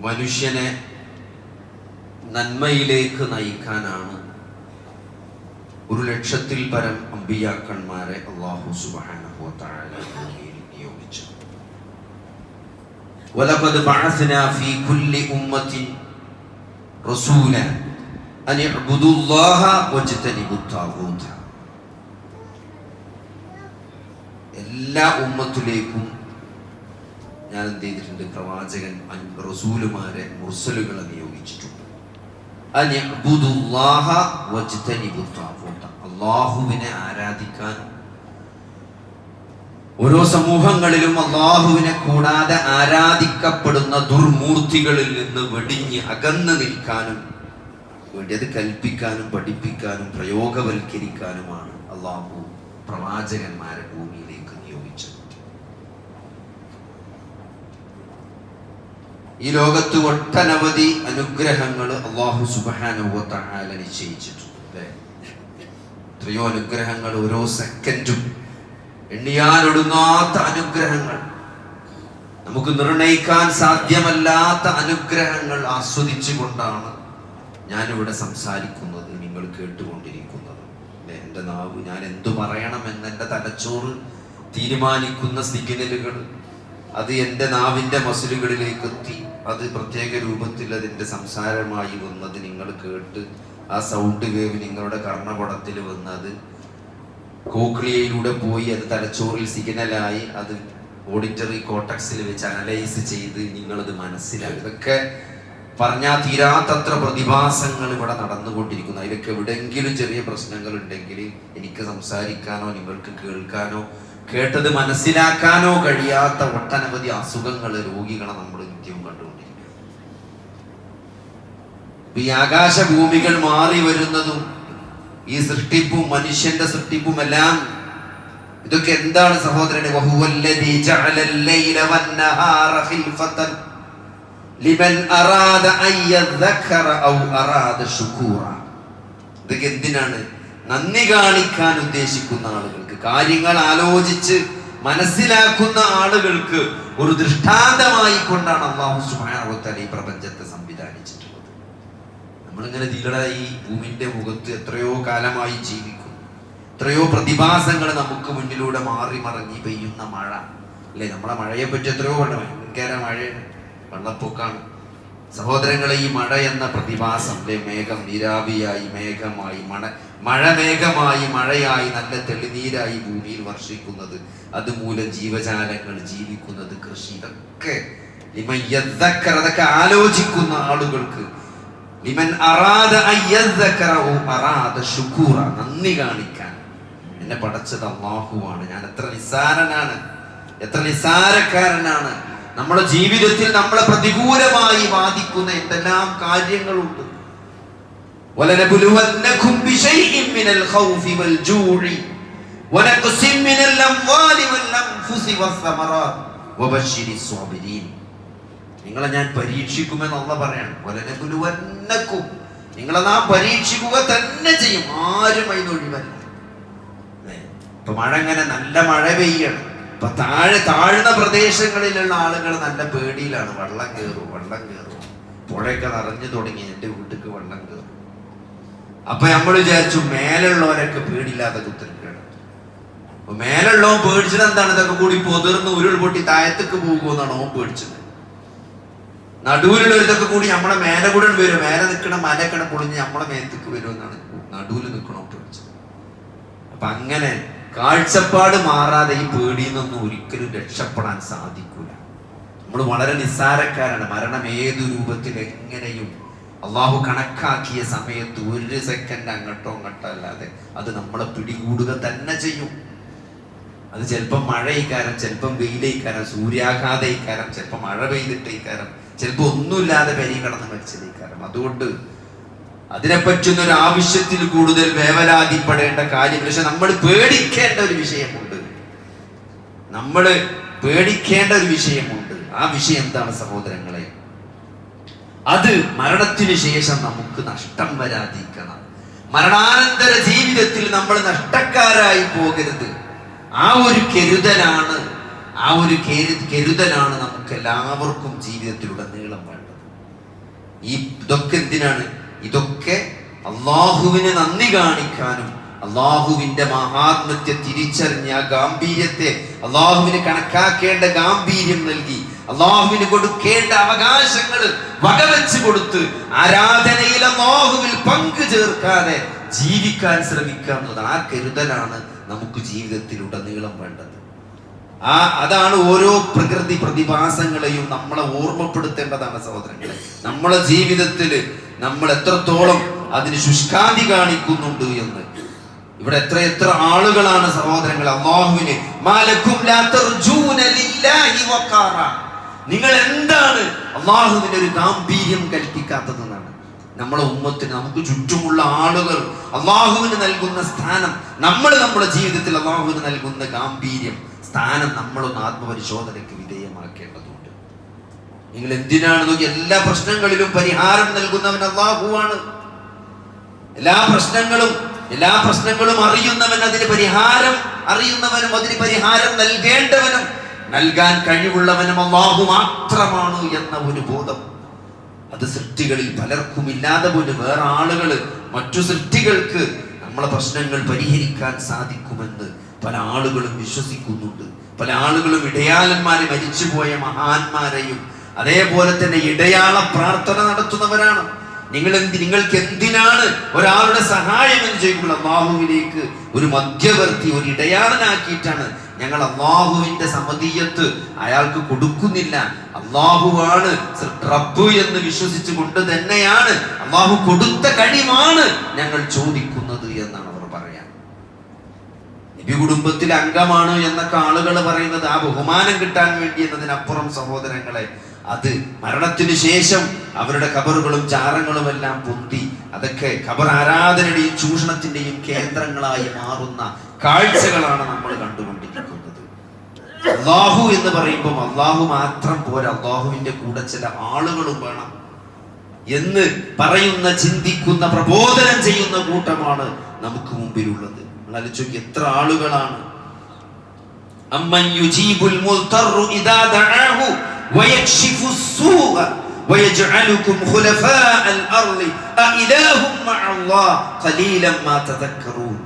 മനുഷ്യനെ നന്മയിലേക്ക് നയിക്കാനാണ് ഒരു ലക്ഷത്തിൽ പരം അമ്പിയാക്കന്മാരെ അള്ളാഹു സുബ്ഹാനഹു വ തആല ഭൂമിയിൽ നിയോഗിച്ചു ولقد بعثنا في كل أمة رسولا أن اعبدوا الله واجتنبوا الطاغوت എല്ലാ ഉമ്മത്തിലേക്കും ഞാൻ എന്ത് ചെയ്തിട്ടുണ്ട് പ്രവാചകൻ റസൂലുമാരെ മുർസലുകളെ നിയോഗിച്ചിട്ടുണ്ട്. അള്ളാഹുവിനെ ആരാധിക്കാൻ ഓരോ സമൂഹങ്ങളിലും അള്ളാഹുവിനെ കൂടാതെ ആരാധിക്കപ്പെടുന്ന ദുർമൂർത്തികളിൽ നിന്ന് വെടിഞ്ഞ് അകന്നു നിൽക്കാനും വേണ്ടി അത് കൽപ്പിക്കാനും പഠിപ്പിക്കാനും പ്രയോഗവൽക്കരിക്കാനുമാണ് അള്ളാഹു പ്രവാചകന്മാരെ ഭൂമിയിലേക്ക് നിയോഗിച്ചത് ഈ ലോകത്ത് ഒട്ടനവധി അനുഗ്രഹങ്ങൾ അള്ളാഹു സുബാനുഭവത്താല നിശ്ചയിച്ചിട്ടുണ്ട്. അല്ലേ? എത്രയോ അനുഗ്രഹങ്ങൾ ഓരോ സെക്കൻഡും എണ്ണിയാലൊടുങ്ങാത്ത അനുഗ്രഹങ്ങൾ. നമുക്ക് നിർണയിക്കാൻ സാധ്യമല്ലാത്ത അനുഗ്രഹങ്ങൾ ആസ്വദിച്ചുകൊണ്ടാണ് ഞാനിവിടെ സംസാരിക്കുന്നത് നിങ്ങൾ കേട്ടുകൊണ്ടിരിക്കുന്നത്? എന്റെ നാവ് ഞാൻ എന്തു പറയണമെന്ന് എന്റെ തലച്ചോറ് തീരുമാനിക്കുന്ന സിഗ്നലുകൾ. അത് എന്റെ നാവിന്റെ മസിലുകളിലേക്ക് എത്തി. അത് പ്രത്യേക രൂപത്തിൽ അതിന്റെ സംസാരമായി വന്നത് നിങ്ങൾ കേട്ട് ആ സൗണ്ട് വേവ് നിങ്ങളുടെ കർണപടത്തിൽ വന്നത്. കോക്ലിയയിലൂടെ പോയി അത് തലച്ചോറിൽ സിഗ്നലായി അത് ഓഡിറ്ററി കോട്ടക്സിൽ വെച്ച് അനലൈസ് ചെയ്ത് നിങ്ങളത് മനസ്സിലാക്കി. ഇതൊക്കെ പറഞ്ഞാൽ തീരാത്തത്ര പ്രതിഭാസങ്ങൾ ഇവിടെ നടന്നുകൊണ്ടിരിക്കുന്നു. അതിലൊക്കെ എവിടെയെങ്കിലും ചെറിയ പ്രശ്നങ്ങൾ ഉണ്ടെങ്കിൽ എനിക്ക് സംസാരിക്കാനോ നിങ്ങൾക്ക് കേൾക്കാനോ കേട്ടത് മനസ്സിലാക്കാനോ കഴിയാത്ത ഒട്ടനവധി അസുഖങ്ങൾ രോഗികളെ നമ്മൾ നിത്യവും കണ്ടു. ഈ ആകാശഭൂമികൾ മാറി വരുന്നതും ഈ സൃഷ്ടിപ്പും മനുഷ്യന്റെ സൃഷ്ടിപ്പും എല്ലാം ഇതൊക്കെ എന്താണ് സഹോദരനെ? ഇതൊക്കെ എന്തിനാണ്? നന്ദി കാണിക്കാൻ ഉദ്ദേശിക്കുന്ന ആളുകൾക്ക് കാര്യങ്ങൾ ആലോചിച്ച് മനസ്സിലാക്കുന്ന ആളുകൾക്ക് ഒരു ദൃഷ്ടാന്തമായി കൊണ്ടാണ് അള്ളാഹു തആല ഈ പ്രപഞ്ചത്തെ നമ്മളിങ്ങനെ ഈ ഭൂമിന്റെ മുഖത്ത് എത്രയോ കാലമായി ജീവിക്കും എത്രയോ പ്രതിഭാസങ്ങൾ നമുക്ക് മുന്നിലൂടെ മാറി മറങ്ങി പെയ്യുന്ന മഴ. അല്ലേ? നമ്മളെ മഴയെ പറ്റി എത്രയോ പറഞ്ഞു. ഭയങ്കര മഴയാണ്. വെള്ളപ്പൊക്കാണ്. സഹോദരങ്ങളെ ഈ മഴ എന്ന പ്രതിഭാസം അല്ലെ മേഘം നീരാവിയായി മേഘമായി മഴ മഴ മേഘമായി മഴയായി നല്ല തെളിനീരായി ഭൂമിയിൽ വർഷിക്കുന്നത്. അതുമൂലം ജീവജാലങ്ങൾ ജീവിക്കുന്നത് കൃഷി ഇതൊക്കെ അതൊക്കെ ആലോചിക്കുന്ന ആളുകൾക്ക് ലിമൻ അറാദ അൻ യദ്ദക്കറ ഔ അറാദ ശുക്കൂറ നന്ദി കാണിക്കാൻ എന്നെ പടച്ചത് അള്ളാഹുവാണ് ഞാൻ എത്ര നിസ്സാരനാണ് എത്ര നിസ്സാരക്കാരനാണ് നമ്മുടെ ജീവിതത്തിൽ നമ്മളെ പ്രതികൂലമായി ബാധിക്കുന്ന എന്തെല്ലാം കാര്യങ്ങളുണ്ട് ولنبلونكم بشيء من الخوف والجوع ونقص من الأموال والأنفس والثمرات وبشر الصابرين നിങ്ങളെ ഞാൻ പരീക്ഷിക്കുമെന്ന് അല്ല പറയാണ് വലനബുലുവന്നക്കും നിങ്ങളെ നാം പരീക്ഷിക്കുക തന്നെ ചെയ്യും. ആരും അതിന് ഒഴിവല്ല? ഇപ്പൊ മഴ ഇങ്ങനെ നല്ല മഴ പെയ്യണം. ഇപ്പൊ താഴെ താഴ്ന്ന പ്രദേശങ്ങളിലുള്ള ആളുകൾ നല്ല പേടിയിലാണ്. വെള്ളം കയറും വെള്ളം കയറും പുഴയൊക്കെ നിറഞ്ഞു തുടങ്ങി. എന്റെ വീട്ടിക്ക് വെള്ളം കയറും അപ്പൊ നമ്മൾ വിചാരിച്ചു മേലുള്ളവരൊക്കെ പേടിയില്ലാതെ കുത്തിരിക്കണം അപ്പൊ മേലുള്ളവൻ പേടിച്ചത് എന്താണ്? ഇതൊക്കെ കൂടി പൊതിർന്ന് ഉരുൾപൊട്ടി താഴത്തേക്ക് പോകുമെന്നാണ് ഓൻ പേടിച്ചത്. നടുവിലുള്ള ഇതൊക്കെ കൂടി നമ്മളെ മേലെ കൂടെ വരും. മേലെ നിൽക്കണ മലക്കണ പൊളിഞ്ഞ് നമ്മളെ മേത്തേക്ക് വരുമെന്നാണ് നടുവിൽ നിൽക്കണോ പേടിച്ചത് അപ്പൊ അങ്ങനെ കാഴ്ചപ്പാട് മാറാതെ ഈ പേടിയിൽ നിന്നൊന്നും ഒരിക്കലും രക്ഷപ്പെടാൻ സാധിക്കൂല. നമ്മൾ വളരെ നിസ്സാരക്കാരാണ്. മരണം ഏതു രൂപത്തിൽ എങ്ങനെയും അള്ളാഹു കണക്കാക്കിയ സമയത്ത് ഒരു സെക്കൻഡ് അങ്ങട്ടോ അങ്ങട്ടോ അല്ലാതെ അത് നമ്മളെ പിടികൂടുക തന്നെ ചെയ്യും. അത് ചിലപ്പം മഴയിക്കാരം ചിലപ്പം വെയിലേക്കാരം സൂര്യാഘാതയിക്കാരം ചിലപ്പം മഴ പെയ്തിട്ടേക്കാരം ചിലപ്പോൾ ഒന്നുമില്ലാതെ പെരി കടന്ന് മരിച്ചിരിക്കാറും അതുകൊണ്ട് അതിനെപ്പറ്റുന്ന ഒരു ആവശ്യത്തിൽ കൂടുതൽ വേവലാതിപ്പെടേണ്ട കാര്യം പക്ഷെ നമ്മൾ പേടിക്കേണ്ട ഒരു വിഷയമുണ്ട്. നമ്മൾ പേടിക്കേണ്ട ഒരു വിഷയമുണ്ട്. ആ വിഷയം എന്താണ് സഹോദരങ്ങളെ? അത് മരണത്തിന് ശേഷം നമുക്ക് നഷ്ടം വരാതിരിക്കണം. മരണാനന്തര ജീവിതത്തിൽ നമ്മൾ നഷ്ടക്കാരായി പോകരുത്. ആ ഒരു കരുതലാണ് ആ ഒരു കരുതലാണ് കരുതലാണ് നമുക്ക് എല്ലാവർക്കും ജീവിതത്തിലുടനീളം വേണ്ടത്. ഈ ഇതൊക്കെ എന്തിനാണ്? ഇതൊക്കെ അള്ളാഹുവിന് നന്ദി കാണിക്കാനും അള്ളാഹുവിന്റെ മഹാത്മത്തെ തിരിച്ചറിഞ്ഞ ഗാംഭീര്യത്തെ അള്ളാഹുവിന് കണക്കാക്കേണ്ട ഗാംഭീര്യം നൽകി അള്ളാഹുവിന് കൊടുക്കേണ്ട അവകാശങ്ങൾ വകവെച്ച് കൊടുത്ത് ആരാധനയിൽ അള്ളാഹുവിൽ പങ്കു ചേർക്കാതെ ജീവിക്കാൻ ശ്രമിക്കുക എന്നതാണ് ആ കരുതലാണ് നമുക്ക് ജീവിതത്തിലുടനീളം വേണ്ടത്. ആ അതാണ് ഓരോ പ്രകൃതി പ്രതിഭാസങ്ങളെയും നമ്മളെ ഓർമ്മപ്പെടുത്തേണ്ടതാണ് സഹോദരങ്ങളെ. നമ്മളെ ജീവിതത്തിൽ നമ്മൾ എത്രത്തോളം അതിന് ശുഷ്കാന്തി കാണിക്കുന്നുണ്ട് എന്ന്. ഇവിടെ എത്ര എത്ര ആളുകളാണ് സഹോദരങ്ങൾ അള്ളാഹുവിന്. നിങ്ങൾ എന്താണ് അള്ളാഹുവിന് ഒരു ഗാംഭീര്യം കൽപ്പിക്കാത്തതെന്നാണ്. നമ്മളെ ഉമ്മത്തിന് നമുക്ക് ചുറ്റുമുള്ള ആളുകൾ അള്ളാഹുവിന് നൽകുന്ന സ്ഥാനം നമ്മൾ നമ്മുടെ ജീവിതത്തിൽ അള്ളാഹുവിന് നൽകുന്ന ഗാംഭീര്യം. സ്ഥാനം നമ്മളൊന്ന് ആത്മപരിശോധനയ്ക്ക് വിധേയമാക്കേണ്ടതുണ്ട്. നിങ്ങൾ എന്തിനാണ് നോക്കി എല്ലാ പ്രശ്നങ്ങളിലും പരിഹാരം നൽകുന്നവൻ അള്ളാഹുവാണ് എല്ലാ പ്രശ്നങ്ങളും എല്ലാ പ്രശ്നങ്ങളും അറിയുന്നവൻ അതിന് പരിഹാരം അറിയുന്നവനും അതിന് പരിഹാരം നൽകേണ്ടവനും നൽകാൻ കഴിവുള്ളവനും അള്ളാഹു മാത്രമാണ് എന്ന ഒരു ബോധം. അത് സൃഷ്ടികളിൽ പലർക്കും ഇല്ലാതെ പോലും വേറെ ആളുകൾ മറ്റു സൃഷ്ടികൾക്ക് നമ്മളെ പ്രശ്നങ്ങൾ പരിഹരിക്കാൻ സാധിക്കുമെന്ന് പല ആളുകളും വിശ്വസിക്കുന്നുണ്ട്. പല ആളുകളും ഇടയാളന്മാരെ മരിച്ചുപോയ മഹാന്മാരെയും അതേപോലെ തന്നെ ഇടയാള പ്രാർത്ഥന നടത്തുന്നവരാണ്. നിങ്ങൾ എന്ത് നിങ്ങൾക്ക് എന്തിനാണ് ഒരാളുടെ സഹായം എന്ന് ചോദിക്കുമ്പോൾ അള്ളാഹുവിലേക്ക് ഒരു മധ്യവർത്തി ഒരു ഇടയാളനാക്കിയിട്ടാണ് ഞങ്ങൾ അള്ളാഹുവിന്റെ സമതീയത്ത് അയാൾക്ക് കൊടുക്കുന്നില്ല. അള്ളാഹുവാണ് റബ്ബു എന്ന് വിശ്വസിച്ചു കൊണ്ട് തന്നെയാണ് അള്ളാഹു കൊടുത്ത കഴിവാണ് ഞങ്ങൾ ചോദിക്കുന്നത്. എന്നാണ് അവർ പറയാൻ നബി കുടുംബത്തിലെ അംഗമാണ് എന്നൊക്കെ ആളുകൾ പറയുന്നത് ആ ബഹുമാനം കിട്ടാൻ വേണ്ടി എന്നതിനപ്പുറം സഹോദരങ്ങളെ അത് മരണത്തിന് ശേഷം അവരുടെ കബറുകളും ചാരങ്ങളും എല്ലാം പൊന്തി അതൊക്കെ ഖബർ ആരാധനയുടെയും ചൂഷണത്തിന്റെയും കേന്ദ്രങ്ങളായി മാറുന്ന കാഴ്ചകളാണ് നമ്മൾ കണ്ടുകൊണ്ടിരിക്കുന്നത്. അള്ളാഹു എന്ന് പറയുമ്പോൾ അള്ളാഹു മാത്രം പോരാ. അള്ളാഹുവിന്റെ കൂടെ ചില ആളുകളും വേണം എന്ന് പറയുന്ന ചിന്തിക്കുന്ന പ്രബോധനം ചെയ്യുന്ന കൂട്ടമാണ് നമുക്ക് മുമ്പിലുള്ളത് നിങ്ങൾ ആലോചിച്ച് നോക്കിയേ, എത്ര ആളുകളാണ് അമ്മൻ യുജീബുൽ മുൽത്തറു ഇദാ ദഅാഹു വയക്ഷിഫു السوء ويجعلكم خلفاء الأرض أإله مع الله قليلا ما تذكرون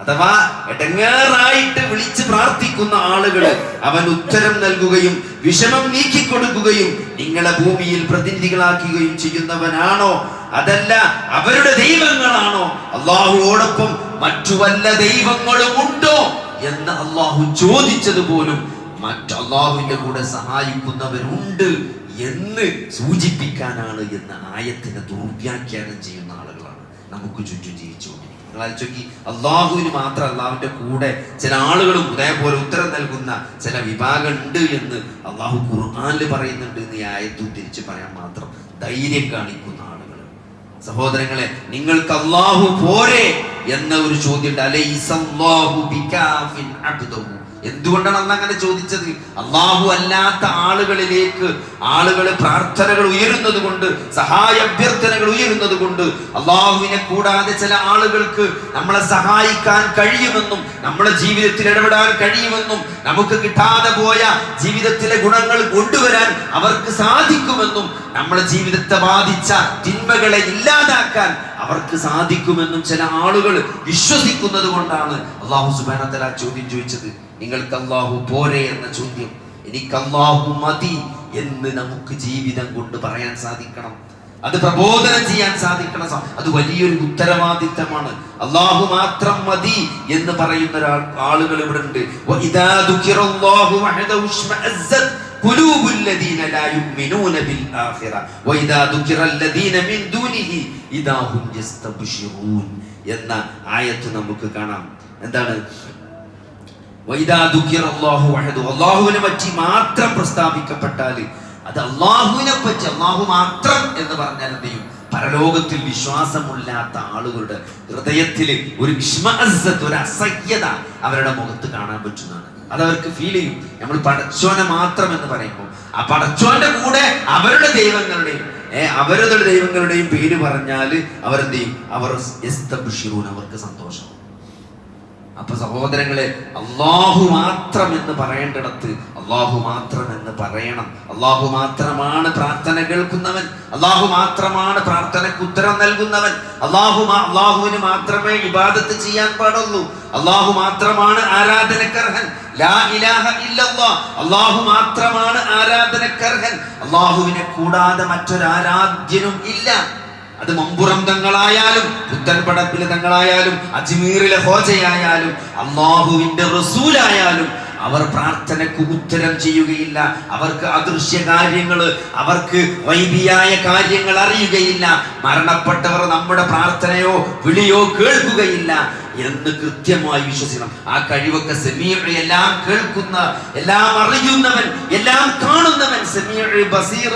അഥവാ എടങ്ങേറായിട്ട് വിളിച്ച് പ്രാർത്ഥിക്കുന്ന ആളുകൾ അവൻ ഉത്തരം നൽകുകയും വിഷമം നീക്കിക്കൊടുക്കുകയും നിങ്ങളെ ഭൂമിയിൽ പ്രതിനിധികളാക്കുകയും ചെയ്യുന്നവനാണോ? അതല്ല അവരുടെ ദൈവങ്ങളാണോ? അള്ളാഹുവോടൊപ്പം മറ്റു വല്ല ദൈവങ്ങളും ഉണ്ടോ? എന്ന് അള്ളാഹു ചോദിച്ചത് പോലും മറ്റ് അള്ളാഹുവിന്റെ കൂടെ സഹായിക്കുന്നവരുണ്ട് എന്ന് സൂചിപ്പിക്കാനാണ് എന്ന് ആയത്തിനെ ദുർവ്യാഖ്യാനം ചെയ്യുന്ന ആളുകളാണ്. നമുക്ക് ചുറ്റും ജീവിച്ചുകൊണ്ടിരിക്കുന്നത് നിങ്ങൾ ആലോചിച്ച് അള്ളാഹുവിന് മാത്രം അള്ളാഹുവിന്റെ കൂടെ ചില ആളുകളും ഇതേപോലെ ഉത്തരം നൽകുന്ന ചില വിഭാഗം ഉണ്ട് എന്ന് അള്ളാഹു ഖുർആാനിൽ പറയുന്നുണ്ട് എന്ന് ഈ ആയത്തും തിരിച്ചു പറയാൻ മാത്രം ധൈര്യം കാണിക്കുന്ന ആളുകൾ സഹോദരങ്ങളെ നിങ്ങൾക്ക് അള്ളാഹു പോരെ എന്ന ഒരു ചോദ്യം അലൈസല്ലാഹു ബികാഫിൻ അബ്ദഹു. എന്തുകൊണ്ടാണ് അന്ന് അങ്ങനെ ചോദിച്ചത്? അള്ളാഹു അല്ലാത്ത ആളുകളിലേക്ക് ആളുകൾ പ്രാർത്ഥനകൾ ഉയരുന്നത് കൊണ്ട് സഹായ അഭ്യർത്ഥനകൾ ഉയരുന്നത് കൊണ്ട് അള്ളാഹുവിനെ കൂടാതെ ചില ആളുകൾക്ക് നമ്മളെ സഹായിക്കാൻ കഴിയുമെന്നും നമ്മളെ ജീവിതത്തിൽ ഇടപെടാൻ കഴിയുമെന്നും നമുക്ക് കിട്ടാതെ പോയ ജീവിതത്തിലെ ഗുണങ്ങൾ കൊണ്ടുവരാൻ അവർക്ക് സാധിക്കുമെന്നും നമ്മളെ ജീവിതത്തെ ബാധിച്ച തിന്മകളെ ഇല്ലാതാക്കാൻ അവർക്ക് സാധിക്കുമെന്നും ചില ആളുകൾ വിശ്വസിക്കുന്നത് കൊണ്ടാണ് അള്ളാഹു സുബാനത്തല ചോദ്യം ചോദിച്ചത്. നിങ്ങൾക്ക് അള്ളാഹു പോരെ എന്ന ചോദ്യം എനിക്ക് അള്ളാഹു മതി എന്ന് നമുക്ക് ജീവിതം കൊണ്ട് പറയാൻ സാധിക്കണം അത് പ്രബോധനം ചെയ്യാൻ സാധിക്കണം സ- അത് വലിയൊരു ഉത്തരവാദിത്തമാണ് അള്ളാഹു മാത്രം മതി എന്ന് പറയുന്ന ഒരാൾ ആളുകൾ ഇവിടെ ഉണ്ട് വഇദാ ദുഖിറല്ലാഹു വഹദഹു ഇശ്മഅസ്സത് قلوب الذين لا يؤمنون بالآخرة وإذا ذكر الذين من دونه إذا هم يستبشرون എന്ന ആയത്ത് നമുക്ക് കാണാം എന്താണ് അള്ളാഹുവിനെ പറ്റി മാത്രം പ്രസ്താവിക്കപ്പെട്ടാൽ അത് അള്ളാഹുവിനെ പറ്റി അള്ളാഹു മാത്രം എന്ന് പറഞ്ഞാൽ എന്ത് ചെയ്യും? പരലോകത്തിൽ വിശ്വാസമില്ലാത്ത ആളുകളുടെ ഹൃദയത്തിൽ ഒരു ഒരു അസഹ്യത അവരുടെ മുഖത്ത് കാണാൻ പറ്റുന്നതാണ്. അത് അവർക്ക് ഫീൽ ചെയ്യും. നമ്മൾ പടച്ചോനെ മാത്രം എന്ന് പറയുമ്പോൾ ആ പടച്ചോന്റെ കൂടെ അവരുടെ ദൈവങ്ങളുടെയും അവരുടെ ദൈവങ്ങളുടെയും പേര് പറഞ്ഞാൽ അവരെന്ത് ചെയ്യും? അവർ അവർക്ക് സന്തോഷം. അപ്പൊ സഹോദരങ്ങളെ അള്ളാഹു മാത്രം എന്ന് പറയേണ്ടിടത്ത് അള്ളാഹു മാത്രം എന്ന് പറയണം. അള്ളാഹു മാത്രമാണ് പ്രാർത്ഥന കേൾക്കുന്നവൻ. അള്ളാഹു മാത്രമാണ് പ്രാർത്ഥനയ്ക്ക് ഉത്തരം നൽകുന്നവൻ. അള്ളാഹു അള്ളാഹുവിന് മാത്രമേ ഇബാദത്ത് ചെയ്യാൻ പാടുള്ളൂ. അള്ളാഹു മാത്രമാണ് ആരാധനക്കർഹൻ. അള്ളാഹു മാത്രമാണ് ആരാധനക്കർഹൻ. അള്ളാഹുവിനെ കൂടാതെ മറ്റൊരാരാധ്യനും ഇല്ല. അത് മമ്പുറം തങ്ങളായാലും പുത്തൻപടപ്പിലെ തങ്ങളായാലും അജ്മീറിലെ ഹോജയായാലും അള്ളാഹുവിന്റെ റസൂലായാലും അവർ പ്രാർത്ഥനയ്ക്ക് ഉത്തരം ചെയ്യുകയില്ല. അവർക്ക് അദൃശ്യ കാര്യങ്ങൾ അവർക്ക് വൈബിയായ കാര്യങ്ങൾ അറിയുകയില്ല. മരണപ്പെട്ടവർ നമ്മുടെ പ്രാർത്ഥനയോ വിളിയോ കേൾക്കുകയില്ല. എന്ന് കൃത്യമായി വിശ്വസിക്കണം. ആ കഴിവൊക്കെ സെമിയുടെ എല്ലാം കേൾക്കുന്ന എല്ലാം അറിയുന്നവൻ എല്ലാം കാണുന്നവൻ സെമിയുടെ ബസീർ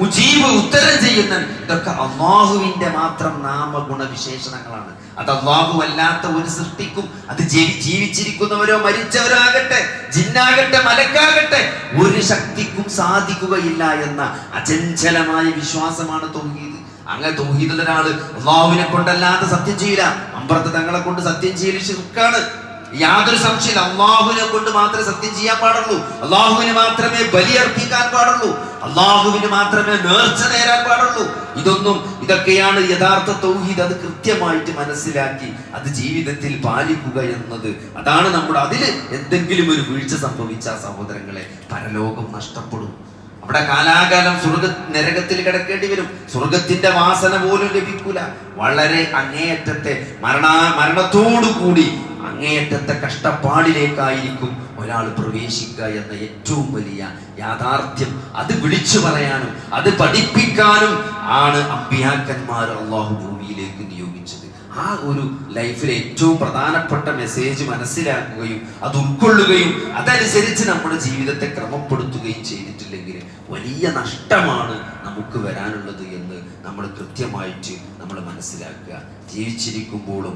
മുജീബ് ഉത്തരം ചെയ്യുന്നവൻ ഇതൊക്കെ അള്ളാഹുവിന്റെ മാത്രം നാമഗുണ വിശേഷണങ്ങളാണ് അത് അള്ളാഹു അല്ലാത്ത ഒരു സൃഷ്ടിക്കും അത് ജീവി ജീവിച്ചിരിക്കുന്നവരോ മരിച്ചവരോ ആകട്ടെ ജിന്നാകട്ടെ മലക്കാകട്ടെ ഒരു ശക്തിക്കും സാധിക്കുകയില്ല എന്ന അചഞ്ചലമായ വിശ്വാസമാണ് തോന്നിയത് അങ്ങനെ തൗഹീദുള്ള ഒരാൾ അള്ളാഹുവിനെ കൊണ്ടല്ലാതെ സത്യം ചെയ്യില്ല. അമ്പറത്ത് തങ്ങളെ കൊണ്ട് സത്യം ചെയ്യൽ ശിർക്കാണ്. യാതൊരു സംശയമില്ല അള്ളാഹുവിനെ കൊണ്ട് മാത്രമേ സത്യം ചെയ്യാൻ പാടുള്ളൂ. അള്ളാഹുവിന് മാത്രമേ ബലിയർപ്പിക്കാൻ പാടുള്ളൂ. അള്ളാഹുവിന് മാത്രമേ നേർച്ച നേരാൻ പാടുള്ളൂ. ഇതൊന്നും ഇതൊക്കെയാണ് യഥാർത്ഥ തൗഹീദ്. അത് കൃത്യമായിട്ട് മനസ്സിലാക്കി അത് ജീവിതത്തിൽ പാലിക്കുക എന്നത്. അതാണ് നമ്മുടെ അതിൽ എന്തെങ്കിലും ഒരു വീഴ്ച സംഭവിച്ച സഹോദരങ്ങളെ പരലോകം നഷ്ടപ്പെടും. അവിടെ കാലാകാലം സ്വർഗ നരകത്തിൽ കിടക്കേണ്ടി വരും. സ്വർഗത്തിന്റെ വാസന പോലും ലഭിക്കൂല. വളരെ അങ്ങേയറ്റത്തെ മരണ മരണത്തോടു കൂടി അങ്ങേയറ്റത്തെ കഷ്ടപ്പാടിലേക്കായിരിക്കും ഒരാൾ പ്രവേശിക്കുക എന്ന ഏറ്റവും വലിയ യാഥാർത്ഥ്യം. അത് വിളിച്ചു പറയാനും അത് പഠിപ്പിക്കാനും ആണ് അമ്പിയാക്കന്മാർ അള്ളാഹു ഭൂമിയിലേക്ക് നിയോഗിച്ചത്. ആ ഒരു ലൈഫിലെ ഏറ്റവും പ്രധാനപ്പെട്ട മെസ്സേജ് മനസ്സിലാക്കുകയും അത് ഉൾക്കൊള്ളുകയും അതനുസരിച്ച് നമ്മുടെ ജീവിതത്തെ ക്രമപ്പെടുത്തുകയും ചെയ്തിട്ടില്ലെങ്കിൽ വലിയ നഷ്ടമാണ് നമുക്ക് വരാനുള്ളത് എന്ന് നമ്മൾ കൃത്യമായിട്ട് നമ്മൾ മനസ്സിലാക്കുക. ജീവിച്ചിരിക്കുമ്പോഴും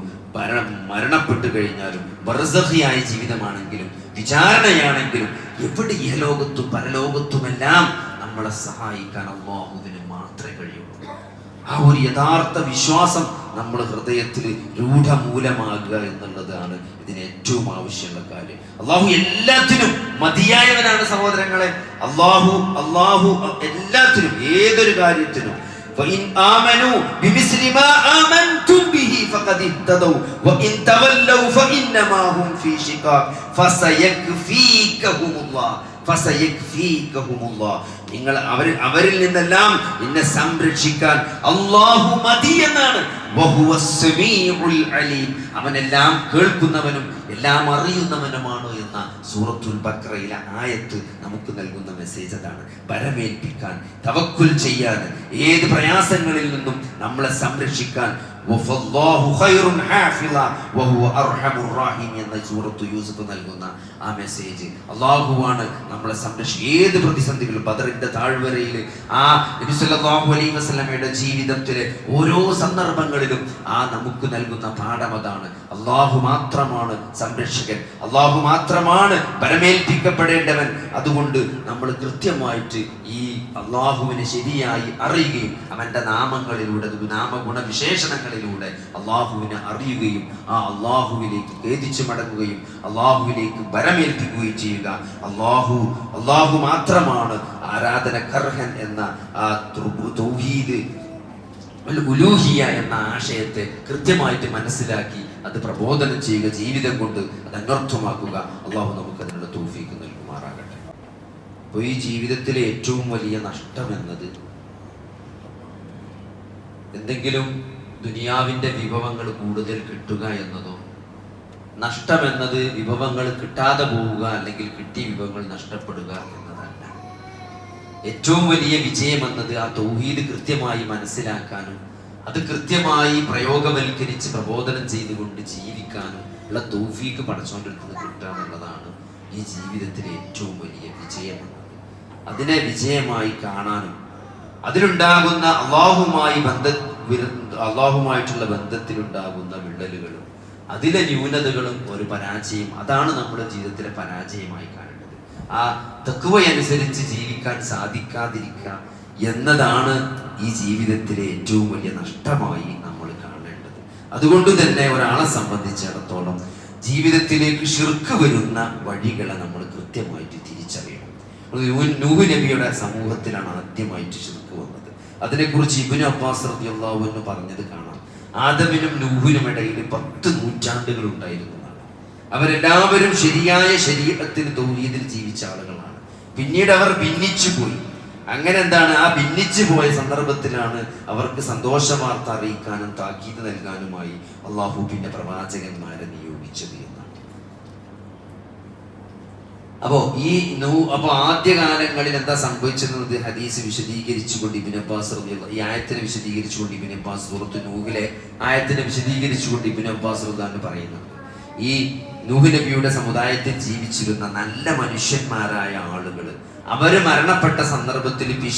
മരണപ്പെട്ടു കഴിഞ്ഞാലും ബർസഹിയായ ജീവിതമാണെങ്കിലും വിചാരണയാണെങ്കിലും എവിടെ ഈ ലോകത്തും പരലോകത്തുമെല്ലാം നമ്മളെ സഹായിക്കാൻ അള്ളാഹുവിന് മാത്രമേ കഴിയുള്ളൂ. ആ ഒരു യഥാർത്ഥ വിശ്വാസം നമ്മുടെ ഹൃദയത്തിൽ രൂഢമൂലമാകുക എന്നുള്ളതാണ് ഇതിന് ഏറ്റവും ആവശ്യമുള്ള കാര്യം അള്ളാഹു എല്ലാത്തിനും മതിയായവനാണ് സഹോദരങ്ങളെ അള്ളാഹു അള്ളാഹു എല്ലാത്തിനും ഏതൊരു കാര്യത്തിനും فإن آمنوا بمثل ما آمنتم به فقد اهتدوا وإن تولوا فإنما هم في شقاق فسيكفيكهم الله فسيكفيكهم الله നിങ്ങൾ അവർ അവരിൽ നിന്നെല്ലാം നിന്നെ സംരക്ഷിക്കാൻ അള്ളാഹു മതി എന്നാണ്. അവനെല്ലാം കേൾക്കുന്നവനും എല്ലാം അറിയുന്നവനുമാണ് എന്ന സൂറത്തുൽ ബക്രയിലെ ആയത്ത് നമുക്ക് നൽകുന്ന മെസ്സേജ് അതാണ്. പരമേൽപ്പിക്കാൻ തവക്കുൽ ചെയ്യാൻ ഏത് പ്രയാസങ്ങളിൽ നിന്നും നമ്മളെ സംരക്ഷിക്കാൻ എന്ന സൂറത്ത് യൂസഫ് നൽകുന്ന ആ മെസ്സേജ് അള്ളാഹുവാണ് നമ്മളെ സംരക്ഷ ഏത് പ്രതിസന്ധികളും ബദറിന്റെ താഴ്വരയിൽ ആ നബി സല്ലല്ലാഹു അലൈഹി വസല്ലമയുടെ ജീവിതത്തിലെ ഓരോ സന്ദർഭങ്ങളിലും ആ നമുക്ക് നൽകുന്ന പാഠം അതാണ്. അള്ളാഹു മാത്രമാണ് സംരക്ഷകൻ. അള്ളാഹു മാത്രമാണ് പരമേൽപ്പിക്കപ്പെടേണ്ടവൻ അതുകൊണ്ട് നമ്മൾ കൃത്യമായിട്ട് ഈ അള്ളാഹുവിനെ ശരിയായി അറിയുകയും അവന്റെ നാമങ്ങളിലൂടെ നാമഗുണ വിശേഷണങ്ങളിലൂടെ അള്ളാഹുവിനെ അറിയുകയും ആ അള്ളാഹുവിലേക്ക് ഖേദിച്ചു മടങ്ങുകയും അള്ളാഹുവിലേക്ക് ബരമേൽപ്പിക്കുകയും ചെയ്യുക. അള്ളാഹു അള്ളാഹു മാത്രമാണ് ആരാധന കർഹൻ എന്ന ആ തൗഹീദ് ഉലൂഹിയ എന്ന ആശയത്തെ കൃത്യമായിട്ട് മനസ്സിലാക്കി അത് പ്രബോധനം ചെയ്യുക ജീവിതം കൊണ്ട് അത് അനർത്ഥമാക്കുക. അള്ളാഹു നമുക്ക് അതിനുള്ള തോഫീക്ക് നൽകുമാറാകട്ടെ. അപ്പോൾ ഈ ജീവിതത്തിലെ ഏറ്റവും വലിയ നഷ്ടം എന്നത് എന്തെങ്കിലും ദുനിയാവിന്റെ വിഭവങ്ങൾ കൂടുതൽ കിട്ടുക എന്നതോ? നഷ്ടമെന്നത് വിഭവങ്ങൾ കിട്ടാതെ പോവുക അല്ലെങ്കിൽ കിട്ടിയ വിഭവങ്ങൾ നഷ്ടപ്പെടുക എന്നതല്ല. ഏറ്റവും വലിയ വിജയം എന്നത് ആ തൗഹീദ് കൃത്യമായി മനസ്സിലാക്കാനും അത് കൃത്യമായി പ്രയോഗവൽക്കരിച്ച് പ്രബോധനം ചെയ്തുകൊണ്ട് ജീവിക്കാനും ഉള്ള തൗഫീക്ക് പഠിച്ചുകൊണ്ടിരുന്നത് കിട്ടുക എന്നുള്ളതാണ് ഈ ജീവിതത്തിലെ ഏറ്റവും വലിയ വിജയം അതിനെ വിജയമായി കാണാനും അതിലുണ്ടാകുന്ന അള്ളാഹുമായി ബന്ധ അള്ളാഹുമായിട്ടുള്ള ബന്ധത്തിലുണ്ടാകുന്ന വിള്ളലുകളും അതിലെ ന്യൂനതകളും ഒരു പരാജയം അതാണ് നമ്മുടെ ജീവിതത്തിലെ പരാജയമായി കാണേണ്ടത് ആ തക്കുവയനുസരിച്ച് ജീവിക്കാൻ സാധിക്കാതിരിക്കുക എന്നതാണ് ഈ ജീവിതത്തിലെ ഏറ്റവും വലിയ നഷ്ടമായി നമ്മൾ കാണേണ്ടത്. അതുകൊണ്ട് തന്നെ ഒരാളെ സംബന്ധിച്ചിടത്തോളം ജീവിതത്തിലേക്ക് ഷിർക്ക് വരുന്ന വഴികളെ നമ്മൾ കൃത്യമായിട്ട് തിരിച്ചറിയണം. നൂഹ് നബിയുടെ സമൂഹത്തിലാണ് ആദ്യമായിട്ട് അതിനെക്കുറിച്ച് ഇബിന് അബ്ബാസ് റളിയല്ലാഹു എന്ന് പറഞ്ഞത് കാണാം. ആദമിനും നൂഹിനും ഇടയിൽ പത്ത് നൂറ്റാണ്ടുകൾ ഉണ്ടായിരുന്നു എന്നാണ്. അവരെല്ലാവരും ശരിയായ ശരീരത്തിന് തൗഹീദിൽ ജീവിച്ച ആളുകളാണ്. പിന്നീട് അവർ ഭിന്നിച്ചു പോയി. അങ്ങനെ എന്താണ് ആ ഭിന്നിച്ചു പോയ സന്ദർഭത്തിലാണ് അവർക്ക് സന്തോഷ വാർത്ത അറിയിക്കാനും താക്കീത് നൽകാനുമായി അള്ളാഹു പിന്നെ പ്രവാചകന്മാരെ നിയോഗിച്ചത് എന്നാണ് അപ്പോ ഈ നൂ അപ്പൊ ആദ്യകാലങ്ങളിൽ എന്താ സംഭവിച്ചത് ഹദീസ് വിശദീകരിച്ചുകൊണ്ട് ഇബിൻ അബ്ബാസ് ഈ ആയത്തിനെ വിശദീകരിച്ചുകൊണ്ട് ഇബിൻ അബ്ബാസ് സുഹൃത്ത് നൂഹിലെ ആയത്തിനെ വിശദീകരിച്ചുകൊണ്ട് ഇബിൻ അബ്ബാസ് പറയുന്നുണ്ട് ഈ നൂഹ് നബിയുടെ സമുദായത്തിൽ ജീവിച്ചിരുന്ന നല്ല മനുഷ്യന്മാരായ ആളുകൾ അവർ മരണപ്പെട്ട സന്ദർഭത്തിൽ എന്ത്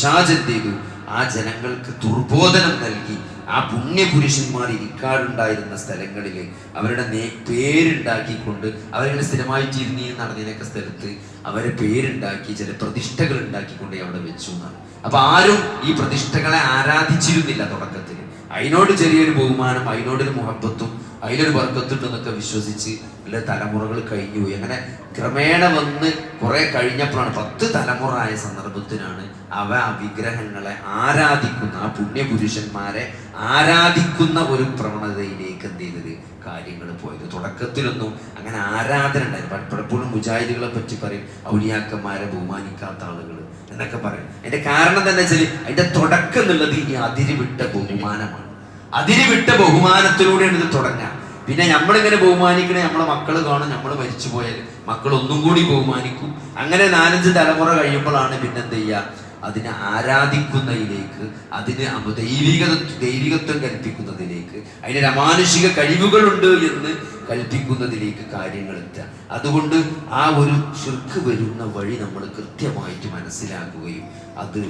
ചെയ്തു ആ ജനങ്ങൾക്ക് ദുർബോധനം നൽകി ആ പുണ്യപുരുഷന്മാർ ഇരിക്കാറുണ്ടായിരുന്ന സ്ഥലങ്ങളിൽ അവരുടെ നേ പേരുണ്ടാക്കിക്കൊണ്ട് അവരിങ്ങനെ സ്ഥിരമായി ചിരുന്നി നടന്നതിനൊക്കെ സ്ഥലത്ത് അവരെ പേരുണ്ടാക്കി ചില പ്രതിഷ്ഠകൾ ഉണ്ടാക്കിക്കൊണ്ട് അവിടെ വെച്ചു എന്നാണ്. അപ്പൊ ആരും ഈ പ്രതിഷ്ഠകളെ ആരാധിച്ചിരുന്നില്ല തുടക്കത്തിൽ അതിനോട് ചെറിയൊരു ബഹുമാനം അതിനോടൊരു മുഹബത്തും അതിലൊരു വർക്കത്തുണ്ടെന്നൊക്കെ വിശ്വസിച്ച് അല്ലെ തലമുറകൾ കഴിഞ്ഞു അങ്ങനെ ക്രമേണ വന്ന് കുറെ കഴിഞ്ഞപ്പോഴാണ് പത്ത് തലമുറ ആയ സന്ദർഭത്തിനാണ് അവ ആ വിഗ്രഹങ്ങളെ ആരാധിക്കുന്ന ആ പുണ്യപുരുഷന്മാരെ ആരാധിക്കുന്ന ഒരു പ്രവണതയിലേക്ക് എന്ത് ചെയ്തത്? കാര്യങ്ങൾ പോയത്. തുടക്കത്തിലൊന്നും അങ്ങനെ ആരാധന ഉണ്ടായിരുന്നു പലപ്പോഴും മുജാഹിദികളെ പറ്റി പറയും ഔലിയാക്കന്മാരെ ബഹുമാനിക്കാത്ത ആളുകൾ എന്നൊക്കെ പറയും. അതിന്റെ കാരണം എന്താ വെച്ചാൽ അതിന്റെ തുടക്കം എന്നുള്ളത് ഈ അതിരിവിട്ട ബഹുമാനമാണ്. അതിരിവിട്ട ബഹുമാനത്തിലൂടെയാണ് ഇത് തുടങ്ങുക. പിന്നെ നമ്മളിങ്ങനെ ബഹുമാനിക്കണേ നമ്മളെ മക്കൾ കാണും നമ്മൾ മരിച്ചു പോയാൽ മക്കൾ ഒന്നും കൂടി ബഹുമാനിക്കും. അങ്ങനെ നാലഞ്ച് തലമുറ കഴിയുമ്പോഴാണ് പിന്നെ എന്ത് ചെയ്യുക? അതിനെ ആരാധിക്കുന്നതിലേക്ക് അതിന് ദൈവിക ദൈവികത ദൈവികത്വം കൽപ്പിക്കുന്നതിലേക്ക്. അതിന് രമാനുഷിക കഴിവുകളുണ്ട് എന്ന് കൽപ്പിക്കുന്നതിലേക്ക് കാര്യങ്ങൾ എത്തുക. അതുകൊണ്ട് ആ ഒരു ശുർക്ക് വരുന്ന വഴി നമ്മൾ കൃത്യമായിട്ട് മനസ്സിലാക്കുകയും അത്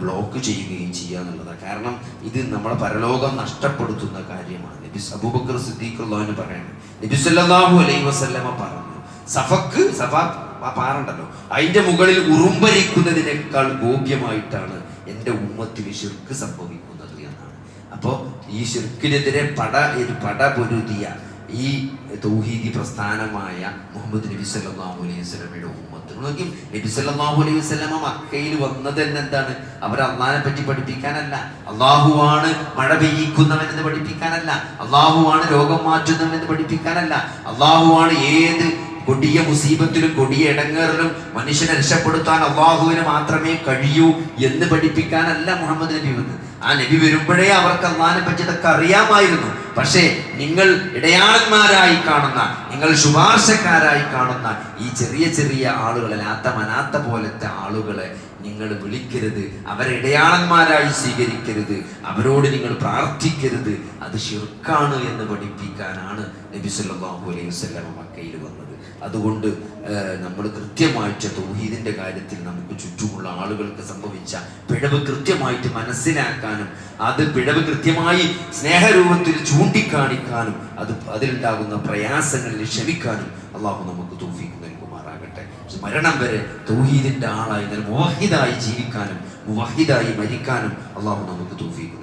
ബ്ലോക്ക് ചെയ്യുകയും ചെയ്യുക എന്നുള്ളതാണ്. കാരണം ഇത് നമ്മളെ പരലോകം നഷ്ടപ്പെടുത്തുന്ന കാര്യമാണ്. നബി അബൂബക്കർ സിദ്ദീഖുള്ളവന് പറയണം നബി സല്ലല്ലാഹു അലൈഹി വസല്ലമ പറഞ്ഞു സഫക്ക് സഫ പാറുണ്ടല്ലോ. അതിന്റെ മുകളിൽ ഉറുമ്പരിക്കുന്നതിനേക്കാൾ ഗോപ്യമായിട്ടാണ് എന്റെ ഉമ്മത്തിൽ ശുർക്ക് സംഭവിക്കുന്നത് എന്നാണ്. അപ്പോൾ ഈ ശുർക്കിനെതിരെ പട ഒരു പട പൊരുതിയ ഈ തൗഹീദി പ്രസ്ഥാനമായ മുഹമ്മദ് നബി സല്ലല്ലാഹു അലൈഹി വസല്ലമയുടെ ഉമ്മത്ത്. നോക്കി നബി സല്ലല്ലാഹു അലൈഹി വസല്ലമ മക്കയിൽ വന്നത് തന്നെ എന്താണ് അവർ അള്ളാഹിനെ പറ്റി പഠിപ്പിക്കാനല്ല. അള്ളാഹുവാണ് മഴ പെയ്യിക്കുന്നവൻ എന്ന് പഠിപ്പിക്കാനല്ല. അള്ളാഹുവാണ് രോഗം മാറ്റുന്നവൻ എന്ന് പഠിപ്പിക്കാനല്ല. അള്ളാഹുവാണ് ഏത് കൊടിയ മുസീബത്തിലും കൊടിയ ഇടങ്ങേറിലും മനുഷ്യനെ രക്ഷപ്പെടുത്താൻ അള്ളാഹുവിന് മാത്രമേ കഴിയൂ എന്ന് പഠിപ്പിക്കാനല്ല മുഹമ്മദ് നബി വന്നത്. ആ നബി വരുമ്പോഴേ അവർക്ക് അള്ളഹാനെ പറ്റി ഇതൊക്കെ അറിയാമായിരുന്നു. പക്ഷേ നിങ്ങൾ ഇടയാളന്മാരായി കാണുന്ന നിങ്ങൾ ശുപാർശക്കാരായി കാണുന്ന ഈ ചെറിയ ചെറിയ ആളുകളെ മനാത്ത പോലത്തെ ആളുകളെ നിങ്ങൾ വിളിക്കരുത്. അവരെ ഇടയാളന്മാരായി സ്വീകരിക്കരുത്. അവരോട് നിങ്ങൾ പ്രാർത്ഥിക്കരുത്. അത് ഷിർക്കാണ് എന്ന് പഠിപ്പിക്കാനാണ് നബി സല്ലല്ലാഹു അലൈഹി വസല്ലം മക്കയിൽ വന്നത്. അതുകൊണ്ട് നമ്മൾ കൃത്യമായിട്ട് തൗഹീദിന്റെ കാര്യത്തിൽ നമുക്ക് ചുറ്റുമുള്ള ആളുകൾക്ക് സംഭവിച്ച പിഴവ് കൃത്യമായിട്ട് മനസ്സിലാക്കാനും അത് പിഴവ് കൃത്യമായി സ്നേഹരൂപത്തിൽ ചൂണ്ടിക്കാണിക്കാനും അത് അതിലുണ്ടാകുന്ന പ്രയാസങ്ങളിൽ ക്ഷമിക്കാനും അള്ളാഹു നമുക്ക് തൗഫീഖ് നൽകുമാറാകട്ടെ. മരണം വരെ തൗഹീദിന്റെ ആളായി മുവഹിദായി ജീവിക്കാനും മുവഹിദായി മരിക്കാനും അള്ളാഹു നമുക്ക് തൗഫീഖ്